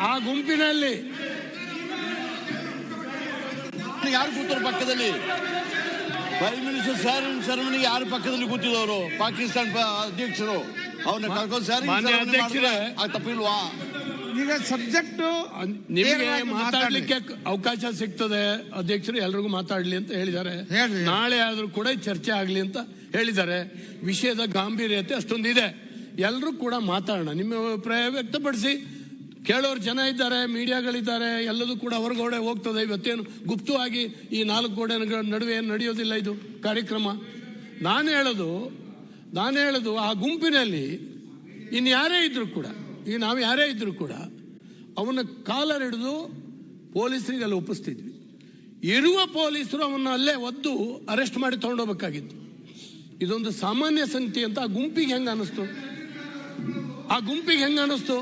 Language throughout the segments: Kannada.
ಆ ಗುಂಪಿನಲ್ಲಿ ಯಾರು ಕೂತರು ಪಕ್ಕದಲ್ಲಿ? ಪ್ರೈಮ್ ಮಿನಿಸ್ಟರ್ ಸರ್ ಸೆರೆಮನಿಗೆ ಯಾರು ಪಕ್ಕದಲ್ಲಿ ಕೂತಿದವರು? ಪಾಕಿಸ್ತಾನ ಪ- ಅಧ್ಯಕ್ಷರು. ಅವ್ರನ್ನ ಕರ್ಕೊಂಡು ಸರ್ ತಪ್ಪಿಲ್ವಾ? ಈಗ ಸಬ್ಜೆಕ್ಟ್ ನಿಮಗೆ ಮಾತಾಡ್ಲಿಕ್ಕೆ ಅವಕಾಶ ಸಿಗ್ತದೆ. ಅಧ್ಯಕ್ಷರು ಎಲ್ರಿಗೂ ಮಾತಾಡ್ಲಿ ಅಂತ ಹೇಳಿದ್ದಾರೆ. ನಾಳೆ ಆದ್ರೂ ಕೂಡ ಚರ್ಚೆ ಆಗ್ಲಿ ಅಂತ ಹೇಳಿದ್ದಾರೆ. ವಿಷಯದ ಗಾಂಭೀರ್ಯತೆ ಅಷ್ಟೊಂದಿದೆ. ಎಲ್ಲರೂ ಕೂಡ ಮಾತಾಡೋಣ. ನಿಮ್ಮ ಅಭಿಪ್ರಾಯ ವ್ಯಕ್ತಪಡಿಸಿ. ಕೇಳೋರು ಜನ ಇದ್ದಾರೆ, ಮೀಡಿಯಾಗಳಿದ್ದಾರೆ, ಎಲ್ಲದೂ ಕೂಡ ಹೊರಗಡೆ ಹೋಗ್ತದೆ. ಇವತ್ತೇನು ಗುಪ್ತವಾಗಿ ಈ ನಾಲ್ಕು ಗೋಡೆಗಳ ನಡುವೆ ಏನು ನಡೆಯೋದಿಲ್ಲ ಇದು ಕಾರ್ಯಕ್ರಮ? ನಾನು ಹೇಳೋದು ನಾನು ಹೇಳೋದು ಆ ಗುಂಪಿನಲ್ಲಿ ಇನ್ನು ಯಾರೇ ಇದ್ರು ಕೂಡ ಈಗ ನಾವು ಯಾರೇ ಇದ್ರು ಕೂಡ ಅವನ ಕಾಲರ್ ಹಿಡಿದು ಪೊಲೀಸರಿಗೆ ಅಲ್ಲಿ ಒಪ್ಪಿಸ್ತಿದ್ವಿ. ಇರುವ ಪೊಲೀಸರು ಅವನ್ನ ಅಲ್ಲೇ ಒದ್ದು ಅರೆಸ್ಟ್ ಮಾಡಿ ತಗೊಂಡೋಗ್ಬೇಕಾಗಿತ್ತು ಇದೊಂದು ಸಾಮಾನ್ಯ ಸಂಗತಿ ಅಂತ ಆ ಗುಂಪಿಗೆ ಹೆಂಗೆ ಅನಿಸ್ತು ಆ ಗುಂಪಿಗೆ ಹೆಂಗ ಅನ್ನಿಸ್ತು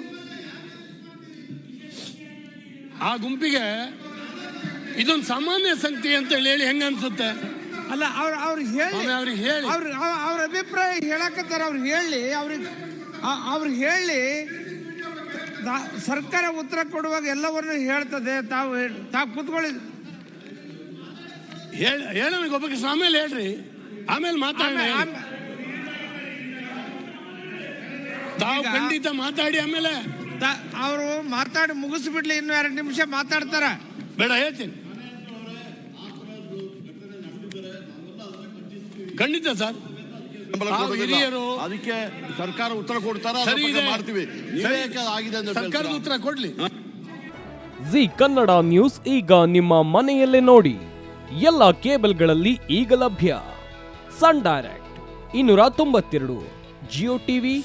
ಆ ಗುಂಪಿಗೆ ಇದೊಂದು ಸಾಮಾನ್ಯ ಸಂಗತಿ ಅಂತ ಹೇಳಿ ಹೆಂಗ ಅನ್ಸುತ್ತೆ? ಅಲ್ಲ ಅವ್ರ ಅವ್ರಿಗೆ ಹೇಳಿ. ಅವ್ರಿಗೆ ಹೇಳಿ. ಅವ್ರ ಅವ್- ಅವ್ರ ಅಭಿಪ್ರಾಯ ಹೇಳಕತ್ತಾರೆ ಅವ್ರು ಹೇಳಿ ಅವ್ರಿಗೆ ಅವ್ರಿಗೆ ಅವ್ರು ಹೇಳಿ ಸರ್ಕಾರ ಉತ್ತರ ಕೊಡುವಾಗ ಎಲ್ಲವನ್ನೂ ಹೇಳ್ತದೆ ತಾವು ತಾವು ಕೂತ್ಕೊಳ್ಳಿ. ಹೇಳ ಹೇಳೋಣ ಗೊಬ್ಬರ ಆಮೇಲೆ ಹೇಳ್ರಿ. ಆಮೇಲೆ ಮಾತಾಡೋಣ ತಾವು ಖಂಡಿತ ಮಾತಾಡಿ ಆಮೇಲೆ. ತ- ಅವರು ಮಾತಾಡಿ ಮುಗಿಸ್ಬಿಡ್ಲಿ ಇನ್ನು ಎರಡು ನಿಮಿಷ ಮಾತಾಡ್ತಾರ. ಬೇಡ ಹೇಳ್ತೀನಿ. ಖಂಡಿತ ಸರ್. ಹಿರಿಯರು. ಅದಕ್ಕೆ ಸರ್ಕಾರ ಉತ್ತರ ಕೊಡ್ತಾರ ಮಾಡ್ತೀವಿ. ಸರ್ಕಾರದ ಉತ್ತರ ಕೊಡ್ಲಿ. ಜಿ ಕನ್ನಡ ನ್ಯೂಸ್ ಈಗ ನಿಮ್ಮ ಮನೆಯಲ್ಲೇ ನೋಡಿ. ಎಲ್ಲ ಕೇಬಲ್ಗಳಲ್ಲಿ ಈಗ ಲಭ್ಯ. ಸನ್ ಡೈರೆಕ್ಟ್ ಇನ್ನೂರ ತೊಂಬತ್ತೆರಡು ಜಿಯೋ ಟಿವಿ